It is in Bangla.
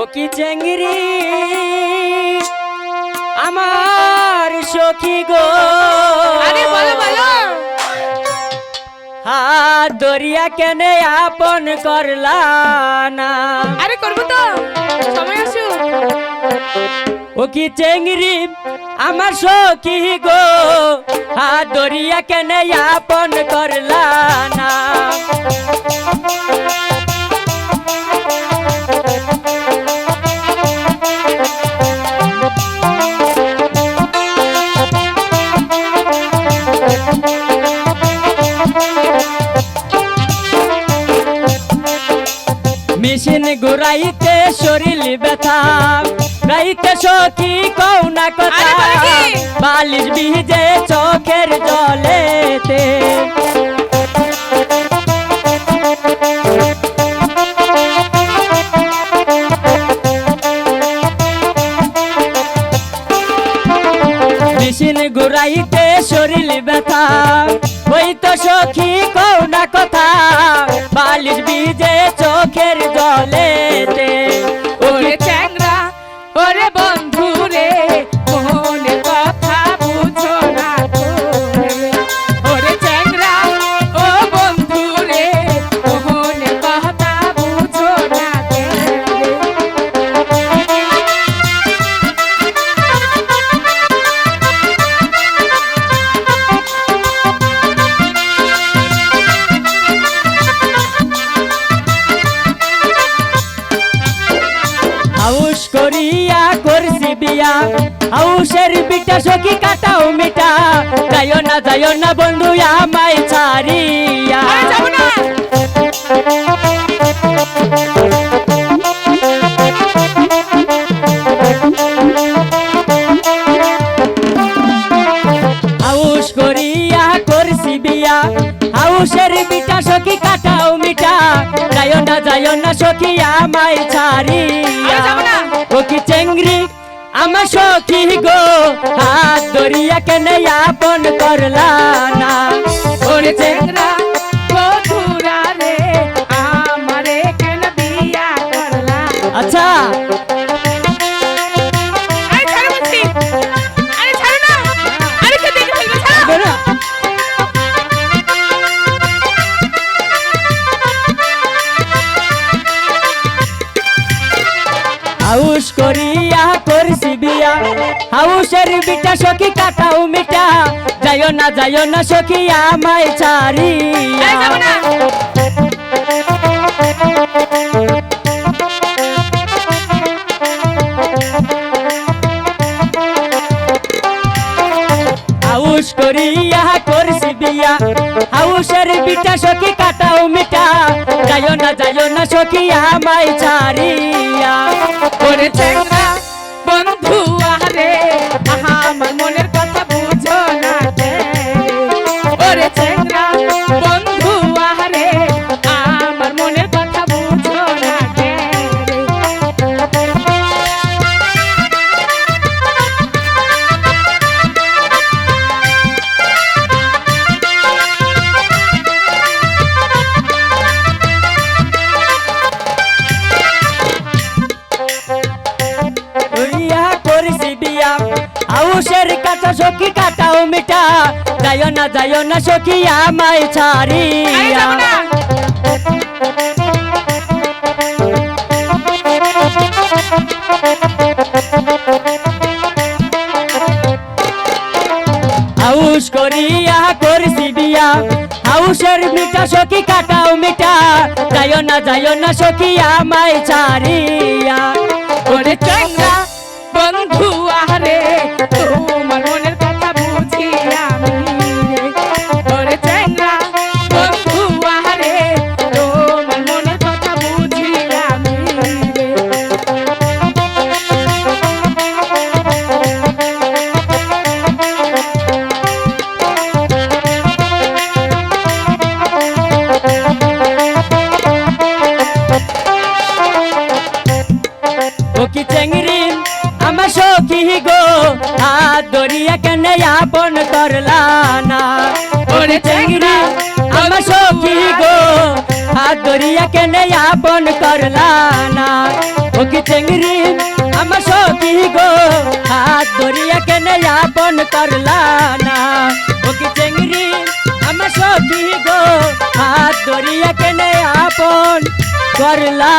ও কি চেঙ্গিরি আমার সখী গো। আরে বলো বলো। হাত দরিয়া কেনে আপন করলা না। আরে করব তো সময় আসুক। ও কি চেঙ্গিরি আমার সখী গো। হাত দরিয়া কেনে আপন করলা না। মেশিন ঘুরাইতে শরীর ব্যথা। গাইতে সখী কৌ না কথা? বালিশ ভিজে চোখের জলেতে। মেশিন ঘুরাইতে শরীর হাউসের বিটা সখী কাটাও মিটা যাইও না যাইও না বন্ধু আমায় ছাড়িয়া। না। হাউস করিয়া করছি বিয়া। হাউসের বিটা সখী কাটাও মিটা যাইও না যাইও না সখী আমায় ছাড়িয়া। কি চেংরি আমার সখী গো হাত দরিয়া কেন আপন করলা না। ওরে চেংরা আচ্ছা হাউস করিয়া করছি বিয়া। হাউসের বিটা সখী কাটাও মিটা। যাইও না যাইও না সখী আমায় ছাড়িয়া। হাউস করিয়া করছি বিয়া। হাউসের বিটা সখী কাটাও মিটা। যাইও না যাইও না সখী আমায় ছাড়িয়া। ওরে চ্যাংরা বিয়া হাউসের কাটা সখী কাটাও মিটা যাইও না যাইও না সখী আমায় ছাড়িয়া। হাউস করিয়া করছি বিয়া। হাউসের মিটা সখী কাটাও মিটা যাইও না যাইও না সখী আমায় ছাড়িয়া। ওরে চ্যাংরা বন্ধু সখী গো হাত ধরিয়া কেন আপন করলা না ওরে চেংড়ি আমার সখী গো হাত ধরিয়া কেন আপন করলা না ও কি চেংড়ি আমার সখী গো হাত ধরিয়া কেন আপন করলা না ও কি চেংড়ি আমার সখী গো হাত ধরিয়া কেন আপন করলা